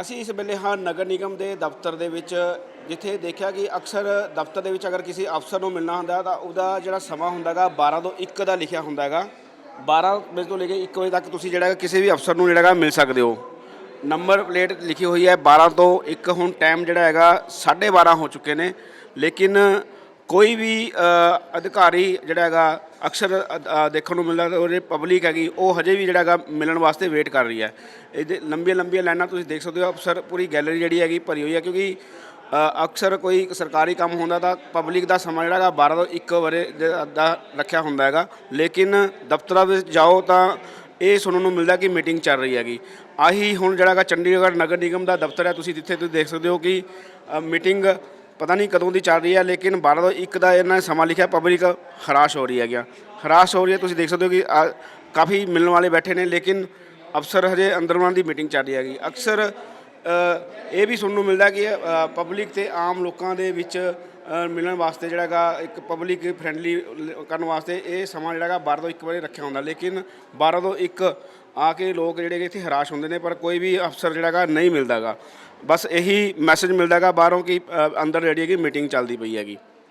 ਅਸੀਂ ਇਸ ਵੇਲੇ ਹਾਂ ਨਗਰ ਨਿਗਮ ਦੇ ਦਫ਼ਤਰ ਦੇ ਵਿੱਚ, ਜਿੱਥੇ ਦੇਖਿਆ ਕਿ ਅਕਸਰ ਦਫ਼ਤਰ ਦੇ ਵਿੱਚ ਅਗਰ ਕਿਸੇ ਅਫਸਰ ਨੂੰ ਮਿਲਣਾ ਹੁੰਦਾ ਤਾਂ ਉਹਦਾ ਜਿਹੜਾ ਸਮਾਂ ਹੁੰਦਾਗਾ 12 ਤੋਂ 1 ਦਾ ਲਿਖਿਆ ਹੁੰਦਾਗਾ 12 ਵਜੇ ਤੋਂ ਲੈ ਕੇ 1 ਵਜੇ ਤੱਕ ਤੁਸੀਂ ਜਿਹੜਾ ਕਿਸੇ ਵੀ ਅਫਸਰ ਨੂੰ ਜਿਹੜਾ ਮਿਲ ਸਕਦੇ ਹੋ। ਨੰਬਰ ਪਲੇਟ ਲਿਖੀ ਹੋਈ ਹੈ 12 ਤੋਂ 1 ਹੁਣ ਟਾਈਮ ਜਿਹੜਾ ਹੈਗਾ 12:30 ਹੋ ਚੁੱਕੇ ਨੇ। ਲੇਕਿਨ ਕੋਈ ਵੀ ਅਧਿਕਾਰੀ ਜਿਹੜਾ ਹੈਗਾ ਅਕਸਰ ਦੇਖਣ ਨੂੰ ਮਿਲਦਾ ਉਹ ਜਿਹੜੀ ਪਬਲਿਕ ਹੈਗੀ, ਉਹ ਹਜੇ ਵੀ ਜਿਹੜਾ ਹੈਗਾ ਮਿਲਣ ਵਾਸਤੇ ਵੇਟ ਕਰ ਰਹੀ ਹੈ। ਇਹਦੇ ਲੰਬੀਆਂ ਲੰਬੀਆਂ ਲਾਈਨਾਂ ਤੁਸੀਂ ਦੇਖ ਸਕਦੇ ਹੋ, ਅਫਸਰ ਪੂਰੀ ਗੈਲਰੀ ਜਿਹੜੀ ਹੈਗੀ ਭਰੀ ਹੋਈ ਹੈ ਕਿਉਂਕਿ ਅਕਸਰ ਕੋਈ ਸਰਕਾਰੀ ਕੰਮ ਹੁੰਦਾ ਤਾਂ ਪਬਲਿਕ ਦਾ ਸਮਾਂ ਜਿਹੜਾ ਹੈਗਾ 12 ਤੋਂ 1 ਵਜੇ ਦੇ ਦਾ ਰੱਖਿਆ ਹੁੰਦਾ ਹੈਗਾ। ਲੇਕਿਨ ਦਫ਼ਤਰਾਂ ਵਿੱਚ ਜਾਓ ਤਾਂ ਇਹ ਸੁਣਨ ਨੂੰ ਮਿਲਦਾ ਕਿ ਮੀਟਿੰਗ ਚੱਲ ਰਹੀ ਹੈਗੀ। ਆਹੀ ਹੁਣ ਜਿਹੜਾ ਹੈਗਾ ਚੰਡੀਗੜ੍ਹ ਨਗਰ ਨਿਗਮ ਦਾ ਦਫ਼ਤਰ ਹੈ, ਤੁਸੀਂ ਜਿੱਥੇ ਤੁਸੀਂ ਦੇਖ ਸਕਦੇ ਹੋ ਕਿ ਮੀਟਿੰਗ ਪਤਾ ਨਹੀਂ ਕਦੋਂ ਦੀ ਚੱਲ ਰਹੀ ਹੈ, ਲੇਕਿਨ 12 ਤੋਂ 1 ਦਾ ਇਹਨਾਂ ਨੇ ਸਮਾਂ ਲਿਖਿਆ ਪਬਲਿਕ ਹਰਾਸ਼ ਹੋ ਰਹੀ ਹੈ ਗਿਆ ਹਰਾਸ਼ ਹੋ ਰਹੀ ਹੈ, ਤੁਸੀਂ ਦੇਖ ਸਕਦੇ ਹੋ ਕਿ ਕਾਫੀ ਮਿਲਣ ਵਾਲੇ ਬੈਠੇ ਨੇ, ਲੇਕਿਨ ਅਫਸਰ ਹਜੇ ਅੰਦਰ ਉਹਨਾਂ ਦੀ ਮੀਟਿੰਗ ਚੱਲ ਰਹੀ ਹੈਗੀ। ਅਕਸਰ ਇਹ ਵੀ ਸੁਣਨ ਨੂੰ ਮਿਲਦਾ ਕਿ ਪਬਲਿਕ ਤੇ ਆਮ ਲੋਕਾਂ ਦੇ ਵਿੱਚ ਮਿਲਣ ਵਾਸਤੇ ਜਿਹੜਾ ਹੈਗਾ, ਇੱਕ ਪਬਲਿਕ ਫ੍ਰੈਂਡਲੀ ਕਰਨ ਵਾਸਤੇ ਇਹ ਸਮਾਂ ਜਿਹੜਾ ਹੈਗਾ 12 ਤੋਂ 1 ਵਜੇ ਰੱਖਿਆ ਹੁੰਦਾ। ਲੇਕਿਨ 12 ਤੋਂ 1 ਆ ਕੇ ਲੋਕ ਜਿਹੜੇ ਇੱਥੇ ਹਰਾਸ਼ ਹੁੰਦੇ ਨੇ, ਪਰ ਕੋਈ ਵੀ ਅਫਸਰ ਜਿਹੜਾ ਹੈਗਾ ਨਹੀਂ ਮਿਲਦਾਗਾ ਬਸ ਇਹੀ ਮੈਸੇਜ ਮਿਲਦਾਗਾ ਬਾਹਰੋਂ ਕਿ ਅੰਦਰ ਜਿਹੜੀ ਹੈਗੀ ਮੀਟਿੰਗ ਚੱਲਦੀ ਪਈ ਹੈਗੀ।